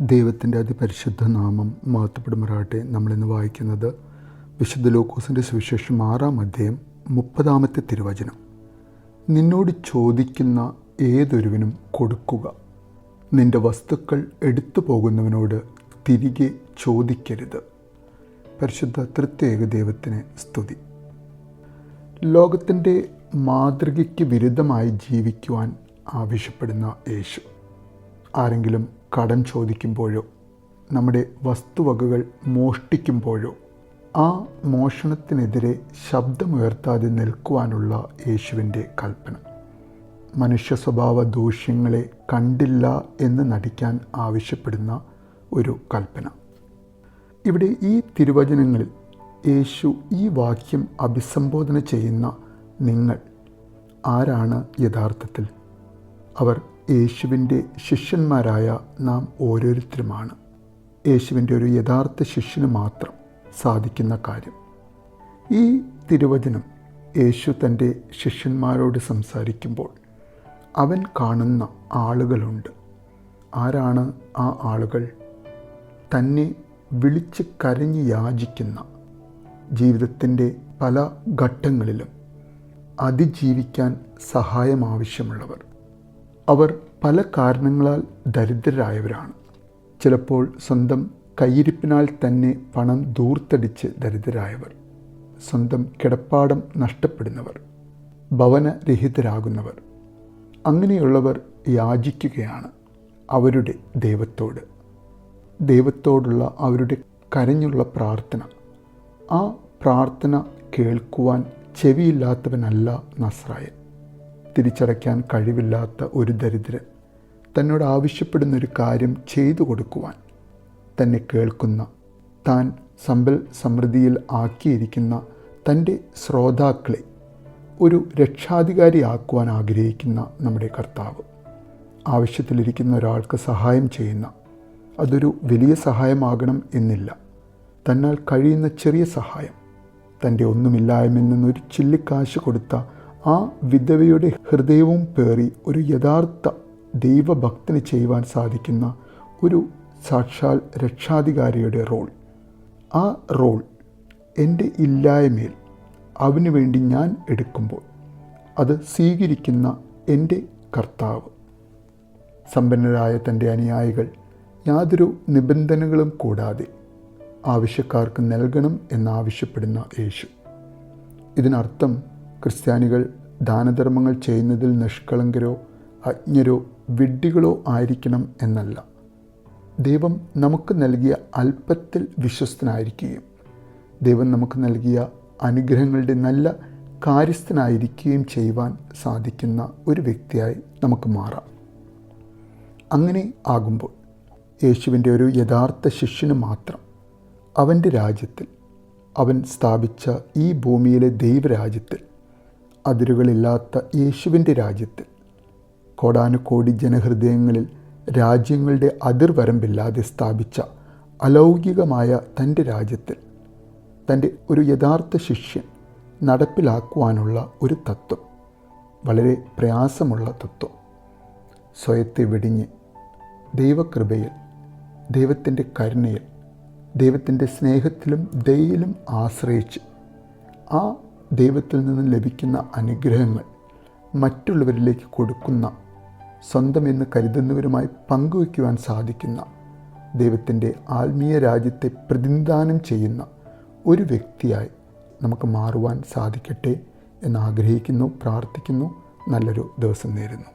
ദൈവത്തിന്റെ അതിപരിശുദ്ധ നാമം മഹത്വപ്പെടുമാറാട്ടെ നമ്മളിന്ന് വായിക്കുന്നത് വിശുദ്ധ ലോക്കോസിന്റെ സുവിശേഷം ആറാം അധ്യായം മുപ്പതാമത്തെ തിരുവചനം. നിന്നോട് ചോദിക്കുന്ന ഏതൊരുവനും കൊടുക്കുക. നിന്റെ വസ്തുക്കൾ എടുത്തു പോകുന്നവനോട് തിരികെ ചോദിക്കരുത്. പരിശുദ്ധ തൃത്യേക ദൈവത്തിന് സ്തുതി. ലോകത്തിന്റെ മാതൃകയ്ക്ക് വിരുദ്ധമായി ജീവിക്കുവാൻ ആവശ്യപ്പെടുന്ന യേശു. ആരെങ്കിലും കടം ചോദിക്കുമ്പോഴോ നമ്മുടെ വസ്തുവകകൾ മോഷ്ടിക്കുമ്പോഴോ ആ മോഷണത്തിനെതിരെ ശബ്ദമുയർത്താതെ നിൽക്കുവാനുള്ള യേശുവിന്റെ കൽപ്പന. മനുഷ്യ സ്വഭാവ ദൂഷ്യങ്ങളെ കണ്ടില്ല എന്ന് നടിക്കാൻ ആവശ്യപ്പെടുന്ന ഒരു കൽപ്പന. ഇവിടെ ഈ തിരുവചനങ്ങളിൽ യേശു ഈ വാക്യം അഭിസംബോധന ചെയ്യുന്ന നിങ്ങൾ ആരാണ് യഥാർത്ഥത്തിൽ? അവർ യേശുവിന്റെ ശിഷ്യന്മാരായ നാം ഓരോരുത്തരുമാണ്. യേശുവിന്റെ ഒരു യഥാർത്ഥ ശിഷ്യന് മാത്രം സാധിക്കുന്ന കാര്യം. ഈ തിരുവചനം യേശു തന്റെ ശിഷ്യന്മാരോട് സംസാരിക്കുമ്പോൾ അവൻ കാണുന്ന ആളുകളുണ്ട്. ആരാണ് ആ ആളുകൾ? തന്നെ വിളിച്ച് കരഞ്ഞ് യാചിക്കുന്ന ജീവിതത്തിന്റെ പല ഘട്ടങ്ങളിലും അതിജീവിക്കാൻ സഹായം ആവശ്യമുള്ളവർ. അവർ പല കാരണങ്ങളാൽ ദരിദ്രരായവരാണ്. ചിലപ്പോൾ സ്വന്തം കയ്യിരിപ്പിനാൽ തന്നെ പണം ദൂർത്തടിച്ച് ദരിദ്രരായവർ സ്വന്തം കിടപ്പാടം നഷ്ടപ്പെടുന്നവർ ഭവനരഹിതരാകുന്നവർ. അങ്ങനെയുള്ളവർ യാചിക്കുകയാണ് അവരുടെ ദൈവത്തോട്. ദൈവത്തോടുള്ള അവരുടെ കരഞ്ഞുള്ള പ്രാർത്ഥന. ആ പ്രാർത്ഥന കേൾക്കുവാൻ ചെവിയില്ലാത്തവനല്ല നസ്രായൻ. തിരിച്ചടയ്ക്കാൻ കഴിവില്ലാത്ത ഒരു ദരിദ്രൻ തന്നോട് ആവശ്യപ്പെടുന്നൊരു കാര്യം ചെയ്തു കൊടുക്കുവാൻ തന്നെ കേൾക്കുന്ന താൻ സമ്പൽ സമൃദ്ധിയിൽ ആക്കിയിരിക്കുന്ന തന്റെ ശ്രോതാക്കളെ ഒരു രക്ഷാധികാരിയാക്കുവാൻ ആഗ്രഹിക്കുന്ന നമ്മുടെ കർത്താവ്. ആവശ്യത്തിലിരിക്കുന്ന ഒരാൾക്ക് സഹായം ചെയ്യുന്ന അതൊരു വലിയ സഹായമാകണം എന്നില്ല. തന്നാൽ കഴിയുന്ന ചെറിയ സഹായം തന്റെ ഒന്നുമില്ലായ്മയിൽ നിന്നൊരു ചില്ലിക്കാശ് കൊടുത്ത ആ വിധവയുടെ ഹൃദയവും പേറി ഒരു യഥാർത്ഥ ദൈവഭക്തന് ചെയ്യുവാൻ സാധിക്കുന്ന ഒരു സാക്ഷാൽ രക്ഷാധികാരിയുടെ റോൾ. ആ റോൾ എന്റെ ഇല്ലായ്മയിൽ അവന് വേണ്ടി ഞാൻ എടുക്കുമ്പോൾ അത് സ്വീകരിക്കുന്ന എന്റെ കർത്താവ്. സമ്പന്നരായ തന്റെ അനുയായികൾ യാതൊരു നിബന്ധനകളും കൂടാതെ ആവശ്യക്കാർക്ക് നൽകണം എന്നാവശ്യപ്പെടുന്ന യേശു. ഇതിനർത്ഥം ക്രിസ്ത്യാനികൾ ദാനധർമ്മങ്ങൾ ചെയ്യുന്നതിൽ നിഷ്കളങ്കരോ അജ്ഞരോ വിഡ്ഢികളോ ആയിരിക്കണം എന്നല്ല. ദൈവം നമുക്ക് നൽകിയ അല്പത്തിൽ വിശ്വസ്തനായിരിക്കുകയും ദൈവം നമുക്ക് നൽകിയ അനുഗ്രഹങ്ങളുടെ നല്ല കാര്യസ്ഥനായിരിക്കുകയും ചെയ്യുവാൻ സാധിക്കുന്ന ഒരു വ്യക്തിയായി നമുക്ക് മാറാം. അങ്ങനെ ആകുമ്പോൾ യേശുവിന്റെ ഒരു യഥാർത്ഥ ശിഷ്യന് മാത്രം അവന്റെ രാജ്യത്തിൽ അവൻ സ്ഥാപിച്ച ഈ ഭൂമിയിലെ ദൈവരാജ്യത്തിൽ അതിരുകളില്ലാത്ത യേശുവിന്റെ രാജ്യത്തിൽ കോടാനുകോടി ജനഹൃദയങ്ങളിൽ രാജ്യങ്ങളുടെ അതിർവരമ്പില്ലാതെ സ്ഥാപിച്ച അലൗകികമായ തന്റെ രാജ്യത്തിൽ തന്റെ ഒരു യഥാർത്ഥ ശിഷ്യൻ നടപ്പിലാക്കുവാനുള്ള ഒരു തത്വം വളരെ പ്രയാസമുള്ള തത്വം. സ്വയത്തെ വെടിഞ്ഞ് ദൈവകൃപയിൽ ദൈവത്തിന്റെ കരുണയിൽ ദൈവത്തിന്റെ സ്നേഹത്തിലും ദയയിലും ആശ്രയിച്ച് ആ ദൈവത്തിൽ നിന്ന് ലഭിക്കുന്ന അനുഗ്രഹങ്ങൾ മറ്റുള്ളവരിലേക്ക് കൊടുക്കുന്ന സ്വന്തം എന്ന് കരുതുന്നവരുമായി പങ്കുവയ്ക്കുവാൻ സാധിക്കുന്ന ദൈവത്തിന്റെ ആത്മീയ രാജ്യത്തെ പ്രതിനിധാനം ചെയ്യുന്ന ഒരു വ്യക്തിയായി നമുക്ക് മാറുവാൻ സാധിക്കട്ടെ എന്നാഗ്രഹിക്കുന്നു പ്രാർത്ഥിക്കുന്നു. നല്ലൊരു ദിവസം നേരുന്നു.